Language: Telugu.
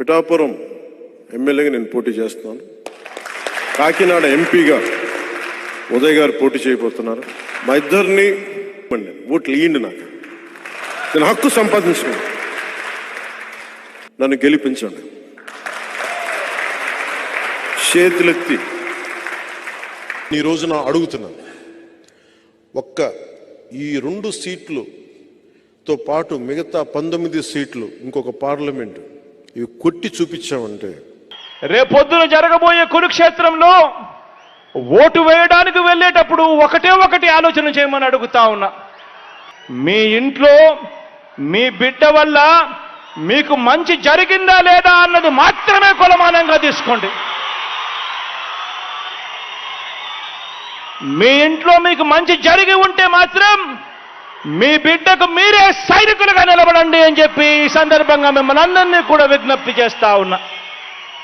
పిఠాపురం ఎమ్మెల్యేగా నేను పోటీ చేస్తున్నాను. కాకినాడ ఎంపీగా ఉదయ్ గారు పోటీ చేయబోతున్నారు. మా ఇద్దరిని ఓట్లు ఇయ్యండి నాకు. నేను హక్కు సంపాదించుకున్నాను. నన్ను గెలిపించండి. చేతులెత్తి. ఈ రోజున అడుగుతున్నాను. ఒక్క ఈ రెండు సీట్లుతో పాటు మిగతా పంతొమ్మిది సీట్లు ఇంకొక పార్లమెంటు ఇవి కొట్టి చూపించామంటే. రేపొద్దున జరగబోయే కురుక్షేత్రంలో ఓటు వేయడానికి వెళ్ళేటప్పుడు ఒకటే ఒకటి ఆలోచన చేయమని అడుగుతా ఉన్నా. మీ ఇంట్లో మీ బిడ్డ వల్ల మీకు మంచి జరిగిందా లేదా అన్నది మాత్రమే కొలమానంగా తీసుకోండి. మీ ఇంట్లో మీకు మంచి జరిగి ఉంటే మాత్రం మీ బిడ్డకు మీరే సైనికులుగా అని చెప్పి ఈ సందర్భంగా మిమ్మల్ని అందరినీ కూడా విజ్ఞప్తి చేస్తా ఉన్నా.